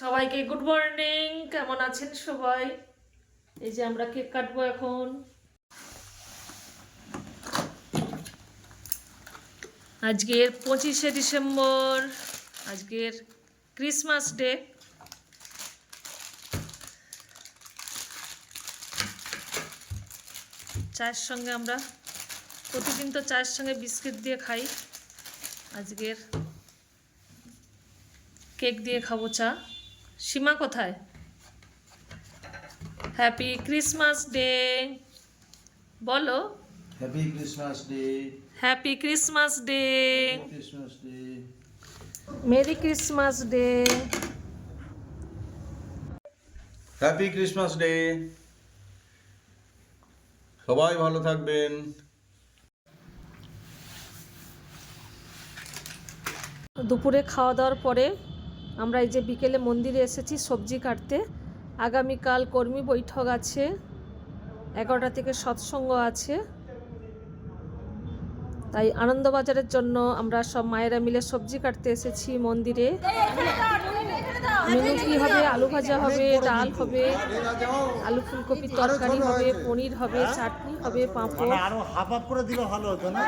সবাইকে good morning কেমন আছেন সবাই? এই যে আমরা কেক কাটবো এখন। আজকের পঁচিশে ডিসেম্বর, আজকের ক্রিসমাস ডে চায়ের সঙ্গে আমরা, প্রতিদিন তো চায়ের সঙ্গে বিস্কিট দিয়ে খাই। আজকের কেক দিয়ে খাব চা। সীমা কোথায়? হ্যাপি ক্রিসমাস ডে বলো। Happy Christmas day happy Christmas day Christmas day merry Christmas day happy Christmas day সবাই ভালো থাকবেন। দুপুরে খাওয়া দাওয়ার পরে আমরা এই যে বিকেলে মন্দিরে এসেছি, সবজি কাটতে। আগামীকাল কর্মী বৈঠক আছে, এগারোটা থেকে সৎসঙ্গ আছে। তাই আনন্দবাজারের জন্য আমরা সব মায়েরা মিলে সবজি কাটতে এসেছি মন্দিরে। মেনু কি হবে? আলু ভাজা হবে, ডাল হবে, আলু ফুলকপির তরকারি হবে, পনির হবে, চাটনি হবে, পাঁপড়। মানে করে দিলে ভালো হতো না?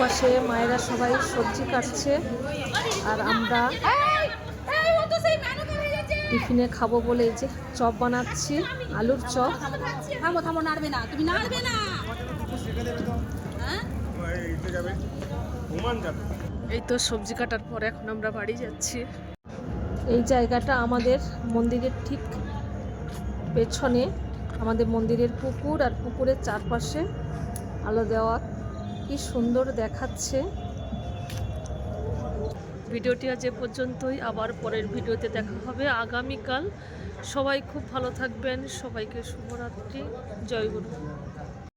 পাশে মায়েরা সবাই সবজি কাটছে আর আমরা টিফিনে খাব বলে যে চপ বানাচ্ছি আলুর চপ। থামো থামো নাড়বে না তুমি নাড়বে না। এই তো সবজি কাটার পর এখন আমরা বাড়ি যাচ্ছি। এই জায়গাটা আমাদের মন্দিরের ঠিক পেছনে আমাদের মন্দিরের পুকুর আর পুকুরের চারপাশে আলো দেওয়া কি সুন্দর দেখাচ্ছে। ভিডিওটি আজ এ পর্যন্তই। আবার পরের ভিডিওতে দেখা হবে। আগামীকাল সবাই খুব ভালো থাকবেন। সবাইকে শুভরাত্রি। জয় গুরু।